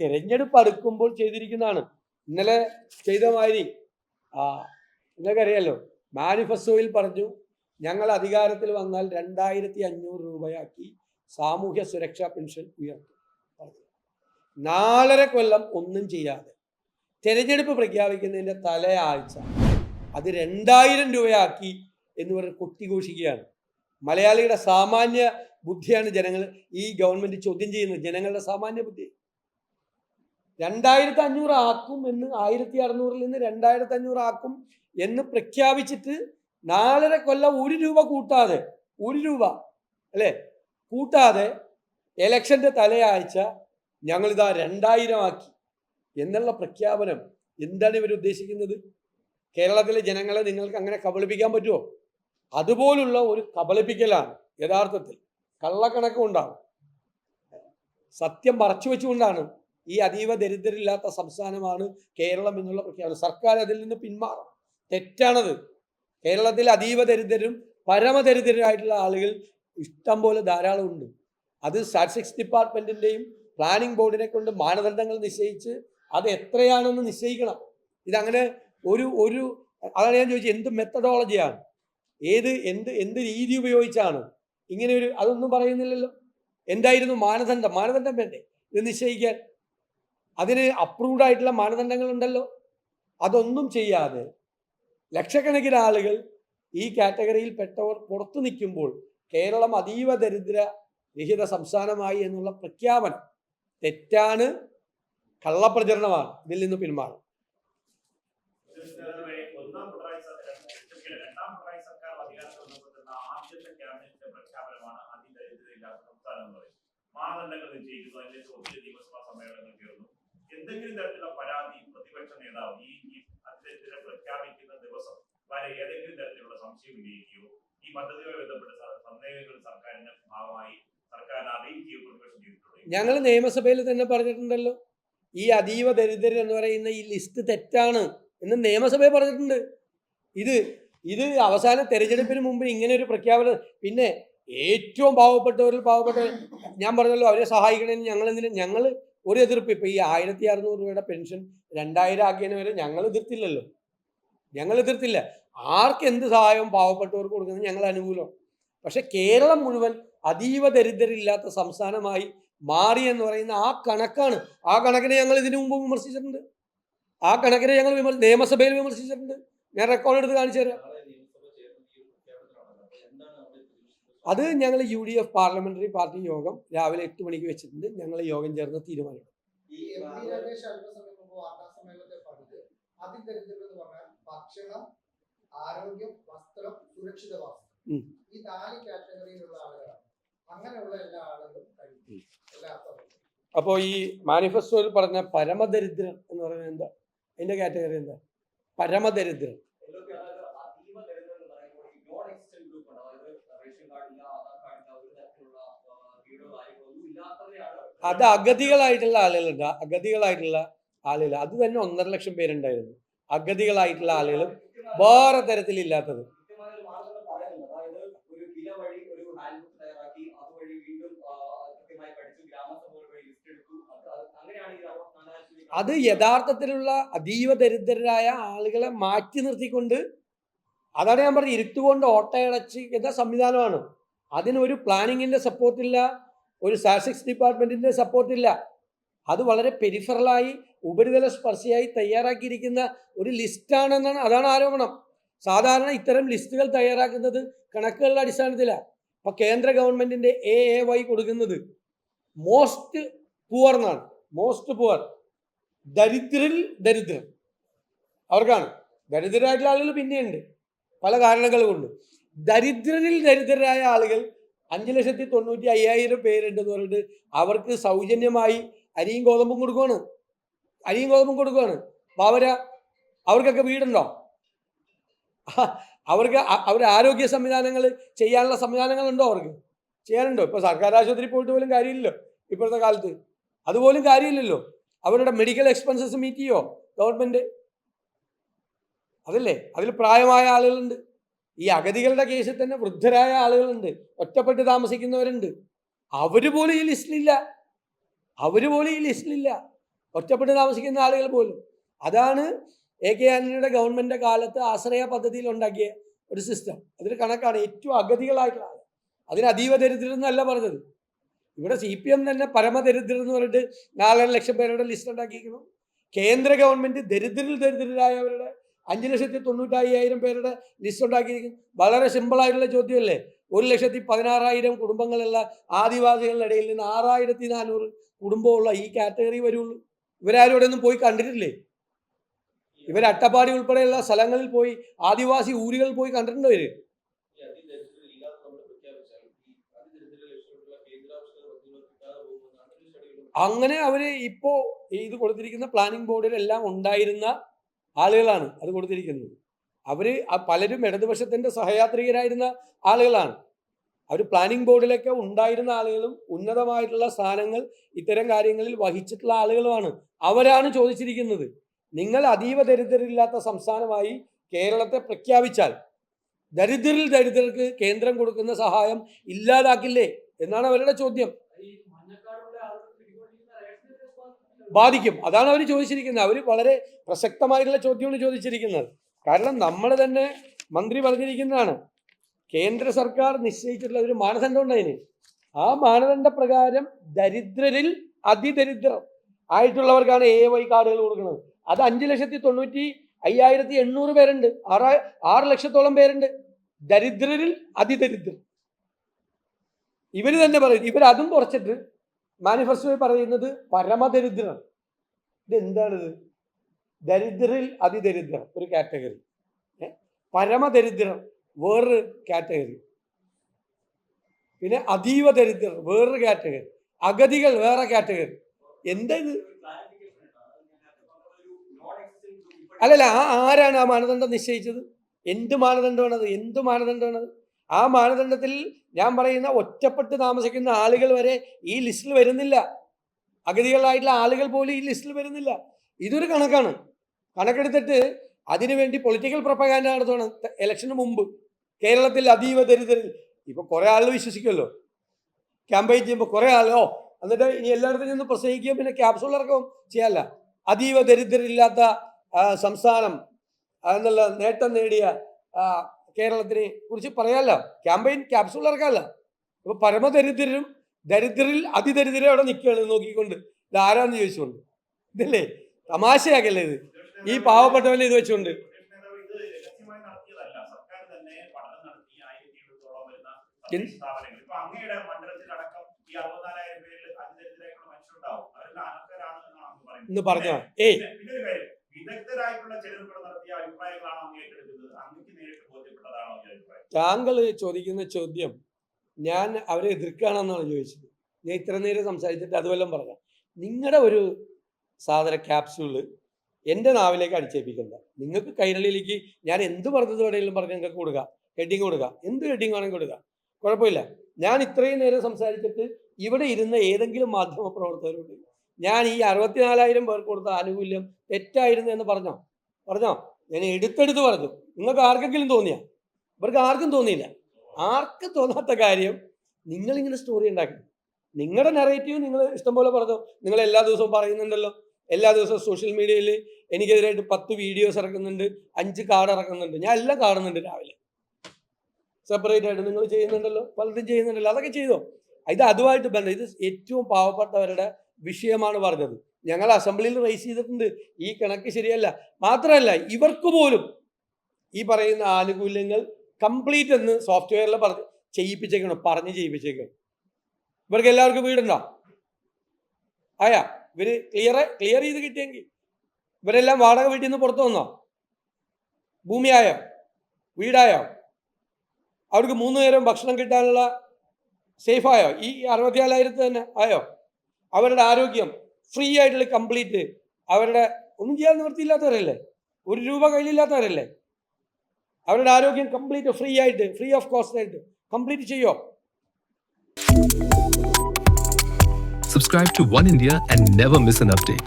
തിരഞ്ഞെടുപ്പ് അടുക്കുമ്പോൾ ചെയ്തിരിക്കുന്നതാണ്. ഇന്നലെ ചെയ്ത മാതിരി. ആ നിങ്ങൾക്കറിയാലോ മാനിഫെസ്റ്റോയിൽ പറഞ്ഞു ഞങ്ങൾ അധികാരത്തിൽ വന്നാൽ രണ്ടായിരത്തി അഞ്ഞൂറ് രൂപയാക്കി സാമൂഹ്യ സുരക്ഷാ പെൻഷൻ ഉയർത്തും. നാലര കൊല്ലം ഒന്നും ചെയ്യാതെ തിരഞ്ഞെടുപ്പ് പ്രഖ്യാപിക്കുന്നതിന്റെ തലയാഴ്ച അത് രണ്ടായിരം രൂപയാക്കി എന്ന് പറഞ്ഞ് കൊട്ടിഘോഷിക്കുകയാണ്. മലയാളിയുടെ സാമാന്യ ബുദ്ധിയാണ് ജനങ്ങൾ ഈ ഗവൺമെന്റ് ചോദ്യം ചെയ്യുന്നത്. ജനങ്ങളുടെ സാമാന്യ ബുദ്ധി. രണ്ടായിരത്തി അഞ്ഞൂറ് ആക്കും എന്ന് ആയിരത്തി അറുന്നൂറിൽ നിന്ന് രണ്ടായിരത്തി അഞ്ഞൂറ് ആക്കും എന്ന് പ്രഖ്യാപിച്ചിട്ട് നാലര കൊല്ലം ഒരു രൂപ കൂട്ടാതെ ഒരു രൂപ അല്ലേ? കൂട്ടാതെ എലക്ഷന്റെ തലയാഴ്ച ഞങ്ങളിതാ രണ്ടായിരം ആക്കി എന്നുള്ള പ്രഖ്യാപനം എന്താണ് ഇവർ ഉദ്ദേശിക്കുന്നത്? കേരളത്തിലെ ജനങ്ങളെ നിങ്ങൾക്ക് അങ്ങനെ കബളിപ്പിക്കാൻ പറ്റുമോ അതുപോലുള്ള ഒരു കബളിപ്പിക്കലാണ് യഥാർത്ഥത്തിൽ. കള്ളക്കണക്കുണ്ടാവും സത്യം മറച്ചു വെച്ചുകൊണ്ടാണ് ഈ അതീവ ദരിദ്രരില്ലാത്ത സംസ്ഥാനമാണ് കേരളം എന്നുള്ള പ്രഖ്യാപനം. സർക്കാർ അതിൽ നിന്ന് പിന്മാറും. തെറ്റാണത്. കേരളത്തിൽ അതീവ ദരിദ്രരും പരമദരിദ്രരായിട്ടുള്ള ആളുകൾ ഇഷ്ടം പോലെ ധാരാളം ഉണ്ട്. അത് സ്റ്റാറ്റിസ്റ്റിക്സ് ഡിപ്പാർട്ട്മെന്റിന്റെയും പ്ലാനിംഗ് ബോർഡിനെ കൊണ്ട് മാനദണ്ഡങ്ങൾ നിശ്ചയിച്ച് അത് എത്രയാണെന്ന് നിശ്ചയിക്കണം. ഇതങ്ങനെ ഒരു ഒരു അതാണ് ഞാൻ ചോദിച്ചത്. എന്ത് മെത്തഡോളജിയാണ് ഏത് എന്ത് എന്ത് രീതി ഉപയോഗിച്ചാണ്? ഇങ്ങനെ ഒരു അതൊന്നും പറയുന്നില്ലല്ലോ. എന്തായിരുന്നു മാനദണ്ഡം? മാനദണ്ഡം വേണ്ടേ? ഇത് നിശ്ചയിക്കാൻ അതിന് അപ്രൂവ്ഡ് ആയിട്ടുള്ള മാനദണ്ഡങ്ങൾ ഉണ്ടല്ലോ അതൊന്നും ചെയ്യാതെ ലക്ഷക്കണക്കിന് ആളുകൾ ഈ കാറ്റഗറിയിൽ പെട്ടവർ പുറത്തു നിൽക്കുമ്പോൾ കേരളം അതീവ ദരിദ്ര രഹിത സംസ്ഥാനമായി എന്നുള്ള പ്രഖ്യാപനം തെറ്റാണ് കള്ളപ്രചരണമാണ് ഇതിൽ നിന്ന് പിന്മാറും മാനദണ്ഡങ്ങൾ നിശ്ചയിക്കുന്നു. എന്തെങ്കിലും തരത്തിലുള്ള പരാതി പ്രതിപക്ഷ നേതാവ് ഈ അതിദരിദ്ര പ്രഖ്യാപിക്കുന്ന ദിവസം വരെ ഏതെങ്കിലും തരത്തിലുള്ള സംശയം ഉന്നയിക്കുകയോ ഈ പദ്ധതിയുമായി ബന്ധപ്പെട്ട സന്ദേഹങ്ങൾ സർക്കാരിന്റെ ഭാഗമായി സർക്കാർ അറിയിക്കുകയോ പ്രതിപക്ഷം ചെയ്തിട്ടുള്ളൂ ഞങ്ങൾ നിയമസഭയിൽ തന്നെ പറഞ്ഞിട്ടുണ്ടല്ലോ. ഈ അതീവ ദരിദ്രർ എന്ന് പറയുന്ന ഈ ലിസ്റ്റ് തെറ്റാണ് എന്ന് നിയമസഭയിൽ പറഞ്ഞിട്ടുണ്ട്. ഇത് ഇത് അവസാന തെരഞ്ഞെടുപ്പിന് മുമ്പ് ഇങ്ങനെ ഒരു പ്രഖ്യാപനം പിന്നെ ഏറ്റവും പാവപ്പെട്ടവരിൽ പാവപ്പെട്ട ഞാൻ പറഞ്ഞല്ലോ അവരെ സഹായിക്കണമെന്ന് ഞങ്ങൾ എന്തിനും ഞങ്ങൾ ഒരു എതിർപ്പ്. ഇപ്പൊ ഈ ആയിരത്തി അറുന്നൂറ് രൂപയുടെ പെൻഷൻ രണ്ടായിരം ആക്കിയതിന് വരെ ഞങ്ങൾ എതിർത്തില്ലല്ലോ. ഞങ്ങൾ എതിർത്തില്ല. ആർക്ക് എന്ത് സഹായവും പാവപ്പെട്ടവർക്ക് കൊടുക്കുന്നത് ഞങ്ങൾ അനുകൂലം. പക്ഷെ കേരളം മുഴുവൻ അതീവ ദരിദ്രരില്ലാത്ത സംസ്ഥാനമായി മാറി എന്ന് പറയുന്ന ആ കണക്കാണ്. ആ കണക്കിനെ ഞങ്ങൾ ഇതിനു മുമ്പ് വിമർശിച്ചിട്ടുണ്ട്. ആ കണക്കിനെ ഞങ്ങൾ വിമർ നിയമസഭയിൽ വിമർശിച്ചിട്ടുണ്ട്. ഞാൻ റെക്കോർഡ് എടുത്ത് കാണിച്ചു തരാം. അത് ഞങ്ങൾ U D F parliamentary party യോഗം രാവിലെ എട്ട് മണിക്ക് വെച്ചിട്ടുണ്ട്. ഞങ്ങൾ യോഗം ചേർന്ന് തീരുമാനം ഈ എം പി രമേശ് അല്പസമയം വാർത്താ സമ്മേളനത്തിൽ പറഞ്ഞത് അതിദരിദ്രം എന്ന് പറഞ്ഞാൽ ഭക്ഷണം ആരോഗ്യം വസ്ത്രം സുരക്ഷിതവാസം. ഈ നാല് കാറ്റഗറിയിലുള്ള ആളുകളാണ്. അങ്ങനെയുള്ള എല്ലാ ആളുകളും കഴിക്കും. എല്ലാ അപ്പോൾ ഈ മാനിഫെസ്റ്റോയിൽ പറഞ്ഞ പരമദരിദ്രൻ എന്ന് പറയുന്നത് എന്താ? അതിന്റെ കാറ്റഗറി എന്താ? പരമദരിദ്രൻ അത് അഗതികളായിട്ടുള്ള ആളുകളുണ്ട്. അഗതികളായിട്ടുള്ള ആളുകൾ. അത് തന്നെ ഒന്നര ലക്ഷം പേരുണ്ടായിരുന്നു. അഗതികളായിട്ടുള്ള ആളുകളും വേറെ തരത്തിലില്ലാത്തത്. അത് യഥാർത്ഥത്തിലുള്ള അതീവ ദരിദ്രരായ ആളുകളെ മാറ്റി നിർത്തിക്കൊണ്ട് അതാണ് ഞാൻ പറഞ്ഞത് ഇരുത്തുകൊണ്ട് ഓട്ടയടച്ച് സംവിധാനമാണ്. അതിനൊരു പ്ലാനിങ്ങിന്റെ സപ്പോർട്ടില്ല ഒരു സ്റ്റാറ്റിസ്റ്റിക്സ് ഡിപ്പാർട്ട്മെന്റിന്റെ സപ്പോർട്ടില്ല. അത് വളരെ പെരിഫറലായി ഉപരിതല സ്പർശിയായി തയ്യാറാക്കിയിരിക്കുന്ന ഒരു ലിസ്റ്റാണെന്നാണ് അതാണ് ആരോപണം. സാധാരണ ഇത്തരം ലിസ്റ്റുകൾ തയ്യാറാക്കുന്നത് കണക്കുകളുടെ അടിസ്ഥാനത്തിലാണ് ഇപ്പൊ കേന്ദ്ര ഗവൺമെന്റിന്റെ എ എ വൈ കൊടുക്കുന്നത് മോസ്റ്റ് പുവർ എന്നാണ്. മോസ്റ്റ് പുവർ ദരിദ്രരിൽ ദരിദ്രൻ. അവർക്കാണ്. ദരിദ്രരായിട്ടുള്ള ആളുകൾ പിന്നെയുണ്ട്. പല കാരണങ്ങൾ കൊണ്ട് ദരിദ്രരിൽ ദരിദ്രരായ ആളുകൾ അഞ്ച് ലക്ഷത്തി തൊണ്ണൂറ്റി അയ്യായിരം പേരുണ്ടെന്ന് പറഞ്ഞിട്ട് അവർക്ക് സൗജന്യമായി അരിയും ഗോതമ്പും കൊടുക്കുവാണ്. അരിയും ഗോതമ്പും കൊടുക്കുവാണ്. അവർ അവർക്കൊക്കെ വീടുണ്ടോ? അവർക്ക് അവരുടെ ആരോഗ്യ സംവിധാനങ്ങൾ ചെയ്യാനുള്ള സംവിധാനങ്ങളുണ്ടോ അവർക്ക്? ചെയ്യാനുണ്ടോ? ഇപ്പോൾ സർക്കാർ ആശുപത്രി പോയിട്ട് പോലും കാര്യമില്ലല്ലോ ഇപ്പോഴത്തെ കാലത്ത്. അതുപോലും കാര്യമില്ലല്ലോ. അവരുടെ മെഡിക്കൽ എക്സ്പെൻസസ് മീറ്റ് ചെയ്യോ ഗവൺമെന്റ് അതല്ലേ? അതിൽ പ്രായമായ ആളുകളുണ്ട്. ഈ അഗതികളുടെ കേസിൽ തന്നെ വൃദ്ധരായ ആളുകളുണ്ട് ഒറ്റപ്പെട്ട് താമസിക്കുന്നവരുണ്ട്. അവർ പോലും ഈ ലിസ്റ്റിലില്ല. അവർ പോലും ഈ ലിസ്റ്റിലില്ല. ഒറ്റപ്പെട്ട് താമസിക്കുന്ന ആളുകൾ പോലും. അതാണ് എ കെ ആന്റണിയുടെ ഗവൺമെന്റിന്റെ കാലത്ത് ആശ്രയ പദ്ധതിയിൽ ഉണ്ടാക്കിയ ഒരു സിസ്റ്റം അതൊരു കണക്കാണ്. ഏറ്റവും അഗതികളായിട്ടുള്ള ആൾ അതിന് അതീവ ദരിദ്രം എന്നല്ല പറഞ്ഞത്. ഇവിടെ സി പി എം തന്നെ പരമദരിദ്രം എന്ന് പറഞ്ഞിട്ട് നാലര ലക്ഷം പേരുടെ ലിസ്റ്റ് ഉണ്ടാക്കിയിരിക്കുന്നു. കേന്ദ്ര ഗവൺമെന്റ് ദരിദ്രരിൽ ദരിദ്രരായവരുടെ അഞ്ച് ലക്ഷത്തി തൊണ്ണൂറ്റയ്യായിരം പേരുടെ ലിസ്റ്റ് ഉണ്ടാക്കിയിരിക്കുന്നു വളരെ സിമ്പിളായിട്ടുള്ള ചോദ്യമല്ലേ? ഒരു ലക്ഷത്തി പതിനാറായിരം കുടുംബങ്ങളുള്ള ആദിവാസികളുടെ ഇടയിൽ നിന്ന് ആറായിരത്തി നാനൂറ് കുടുംബമുള്ള ഈ കാറ്റഗറി വരുള്ളൂ. ഇവരാരും ഇവിടെ ഒന്നും പോയി കണ്ടിട്ടില്ലേ? ഇവർ അട്ടപ്പാടി ഉൾപ്പെടെയുള്ള സ്ഥലങ്ങളിൽ പോയി ആദിവാസി ഊരുകളിൽ പോയി കണ്ടിട്ടുണ്ടോ ഇവർ? അങ്ങനെ അവർ ഇപ്പോ ഇത് കൊടുത്തിരിക്കുന്ന പ്ലാനിംഗ് ബോർഡിൽ എല്ലാം ഉണ്ടായിരുന്ന ആളുകളാണ് അത് കൊടുത്തിരിക്കുന്നത്. അവർ പലരും ഇടതുപക്ഷത്തിന്റെ സഹയാത്രികരായിരുന്ന ആളുകളാണ്. അവർ പ്ലാനിംഗ് ബോർഡിലൊക്കെ ഉണ്ടായിരുന്ന ആളുകളും ഉന്നതമായിട്ടുള്ള സ്ഥാനങ്ങൾ ഇത്തരം കാര്യങ്ങളിൽ വഹിച്ചിട്ടുള്ള ആളുകളുമാണ്. അവരാണ് ചോദിച്ചിരിക്കുന്നത്. നിങ്ങൾ അതീവ ദരിദ്രരില്ലാത്ത സംസ്ഥാനമായി കേരളത്തെ പ്രഖ്യാപിച്ചാൽ ദരിദ്രരിൽ ദരിദ്രർക്ക് കേന്ദ്രം കൊടുക്കുന്ന സഹായം ഇല്ലാതാക്കില്ലേ? എന്നാണ് അവരുടെ ചോദ്യം. ബാധിക്കും. അതാണ് അവർ ചോദിച്ചിരിക്കുന്നത്. അവർ വളരെ പ്രസക്തമായിട്ടുള്ള ചോദ്യമാണ് ചോദിച്ചിരിക്കുന്നത്. കാരണം നമ്മൾ തന്നെ മന്ത്രി പറഞ്ഞിരിക്കുന്നതാണ്. കേന്ദ്ര സർക്കാർ നിശ്ചയിച്ചിട്ടുള്ള ഒരു മാനദണ്ഡം ഉണ്ട് അതിന് ആ മാനദണ്ഡ പ്രകാരം ദരിദ്രരിൽ അതിദരിദ്രം ആയിട്ടുള്ളവർക്കാണ് എ വൈ കാർഡുകൾ കൊടുക്കുന്നത്. അത് അഞ്ച് ലക്ഷത്തി തൊണ്ണൂറ്റി അയ്യായിരത്തി എണ്ണൂറ് പേരുണ്ട്. ആറ് ആറ് ലക്ഷത്തോളം പേരുണ്ട്. ദരിദ്രരിൽ അതിദരിദ്രം. ഇവർ തന്നെ പറയും. ഇവരതും കുറച്ചിട്ട് മാനിഫെസ്റ്റോയിൽ പറയുന്നത് പരമദരിദ്രം ഇത് എന്താണിത് ദരിദ്രരിൽ അതിദരിദ്രം ഒരു കാറ്റഗറി. പരമദരിദ്രം വേറൊരു കാറ്റഗറി. പിന്നെ അതീവ ദരിദ്രർ വേറൊരു കാറ്റഗറി. അഗതികൾ വേറെ കാറ്റഗറി. എന്താ ഇത് അല്ലല്ല ആ ആരാണ് ആ മാനദണ്ഡം നിശ്ചയിച്ചത്? എന്ത് മാനദണ്ഡമാണത്? എന്ത് മാനദണ്ഡമാണത്? ആ മാനദണ്ഡത്തിൽ ഞാൻ പറയുന്ന ഒറ്റപ്പെട്ട് താമസിക്കുന്ന ആളുകൾ വരെ ഈ ലിസ്റ്റിൽ വരുന്നില്ല. അഗതികളായിട്ടുള്ള ആളുകൾ പോലും ഈ ലിസ്റ്റിൽ വരുന്നില്ല. ഇതൊരു കണക്കാണ്. കണക്കെടുത്തിട്ട് അതിനുവേണ്ടി പൊളിറ്റിക്കൽ പ്രൊപ്പഗാൻഡ നടത്തുകയാണ് ഇലക്ഷന് മുമ്പ്. കേരളത്തിൽ അതീവ ദരിദ്രരിൽ ഇപ്പൊ കുറെ ആളുകൾ വിശ്വസിക്കുമല്ലോ ക്യാമ്പയിൻ ചെയ്യുമ്പോൾ കുറെ ആളോ എന്നിട്ട് ഇനി എല്ലായിടത്തും നിന്ന് പ്രസംഗിക്കുകയും പിന്നെ ക്യാപ്സൂൾ ഇറക്കുകയും ചെയ്യാല്ല. അതീവ ദരിദ്രരില്ലാത്ത സംസ്ഥാനം എന്നുള്ള നേട്ടം നേടിയ കേരളത്തിനെ കുറിച്ച് പറയാമല്ലോ ക്യാമ്പയിൻ ക്യാപ്സൂൾ ഇറക്കാമല്ലോ ഇപ്പൊ പരമദരിദ്രരും ദരിദ്രരിൽ അതിദരിദ്രം അവിടെ നിൽക്കുകയാണ് നോക്കിക്കൊണ്ട്. ഇത് ആരാന്ന് ചോദിച്ചുകൊണ്ട് ഇതല്ലേ? തമാശയാക്കല്ലേ ഇത്? ഈ പാവപ്പെട്ടവനെ ഇത് വെച്ചുകൊണ്ട് എന്ന് പറഞ്ഞ? ഏയ്. വിദഗ്ധരായിട്ടുള്ള ചിലർ ഇവിടെ നടത്തിയ അഭിപ്രായങ്ങളാണോ അങ്ങ് ഏറ്റെടുക്കുന്നത്. അങ്ങക്ക് താങ്കൾ ചോദിക്കുന്ന ചോദ്യം ഞാൻ അവരെ എതിർക്കുകയാണെന്നാണ് ചോദിച്ചത്. ഞാൻ ഇത്ര നേരം സംസാരിച്ചിട്ട് അതുവല്ലം പറയാം. നിങ്ങളുടെ ഒരു സാധന ക്യാപ്സ്യൂൾ എന്റെ നാവിലേക്ക് അടിച്ചേപ്പിക്കണ്ട നിങ്ങൾക്ക് കൈരളിയിലേക്ക് ഞാൻ എന്ത് പറഞ്ഞത് വേണമെങ്കിലും പറഞ്ഞ് നിങ്ങൾക്ക് കൊടുക്കുക ഹെഡിങ് കൊടുക്കുക എന്ത് ഹെഡിങ് വേണമെങ്കിൽ കൊടുക്കുക കുഴപ്പമില്ല. ഞാൻ ഇത്രയും നേരം സംസാരിച്ചിട്ട് ഇവിടെ ഇരുന്ന ഏതെങ്കിലും മാധ്യമ പ്രവർത്തകരോട് ഞാൻ ഈ അറുപത്തിനാലായിരം പേർക്ക് കൊടുത്ത ആനുകൂല്യം തെറ്റായിരുന്നു എന്ന് പറഞ്ഞോ? പറഞ്ഞോ? ഞാൻ എടുത്തെടുത്ത് പറഞ്ഞു. നിങ്ങൾക്ക് ആർക്കെങ്കിലും തോന്നിയ? ഇവർക്ക് ആർക്കും തോന്നിയില്ല. ആർക്ക് തോന്നാത്ത കാര്യം നിങ്ങളിങ്ങനെ സ്റ്റോറി ഉണ്ടാക്കി നിങ്ങളുടെ നെറേറ്റീവ് നിങ്ങൾ ഇഷ്ടംപോലെ പറഞ്ഞു. നിങ്ങൾ എല്ലാ ദിവസവും പറയുന്നുണ്ടല്ലോ. എല്ലാ ദിവസവും സോഷ്യൽ മീഡിയയിൽ എനിക്കെതിരായിട്ട് പത്ത് വീഡിയോസ് ഇറക്കുന്നുണ്ട് അഞ്ച് കാർഡ് ഇറക്കുന്നുണ്ട്. ഞാൻ എല്ലാം കാണുന്നുണ്ട് രാവിലെ. സെപ്പറേറ്റ് ആയിട്ട് നിങ്ങൾ ചെയ്യുന്നുണ്ടല്ലോ പലതും ചെയ്യുന്നുണ്ടല്ലോ. അതൊക്കെ ചെയ്തോ. ഇത് അതുമായിട്ട് ബന്ധം. ഇത് ഏറ്റവും പാവപ്പെട്ടവരുടെ വിഷയമാണ് പറഞ്ഞത്. ഞങ്ങൾ അസംബ്ലിയിൽ റേസ് ചെയ്തിട്ടുണ്ട്. ഈ കണക്ക് ശരിയല്ല. മാത്രമല്ല ഇവർക്ക് പോലും ഈ പറയുന്ന ആനുകൂല്യങ്ങൾ കംപ്ലീറ്റ് എന്ന് സോഫ്റ്റ്വെയറിൽ പറഞ്ഞ് ചെയ്യിപ്പിച്ചേക്കണം പറഞ്ഞ് ചെയ്യിപ്പിച്ചേക്കണം. ഇവർക്ക് എല്ലാവർക്കും വീടുണ്ടോ? ആയാ ഇവർ ക്ലിയർ ക്ലിയർ ചെയ്ത് കിട്ടിയെങ്കിൽ ഇവരെല്ലാം വാടക വീട്ടിൽ നിന്ന് പുറത്തു വന്നോ? ഭൂമിയായോ? വീടായോ? അവർക്ക് മൂന്ന് നേരം ഭക്ഷണം കിട്ടാനുള്ള സേഫായോ ഈ അറുപത്തിനാലായിരത്തി തന്നെ ആയോ? അവരുടെ ആരോഗ്യം ഫ്രീ ആയിട്ടുള്ള കംപ്ലീറ്റ് അവരുടെ ഒന്നും ചെയ്യാൻ നിവൃത്തിയില്ലാത്തവരല്ലേ? ഒരു രൂപ കയ്യിലില്ലാത്തവരല്ലേ? അവരുടെ ആരോഗ്യം കംപ്ലീറ്റ് ഫ്രീ ആയിട്ട് ഫ്രീ ഓഫ് കോസ്റ്റ് ആയിട്ട് കംപ്ലീറ്റ് ചെയ്യോ subscribe to one India and never miss an update.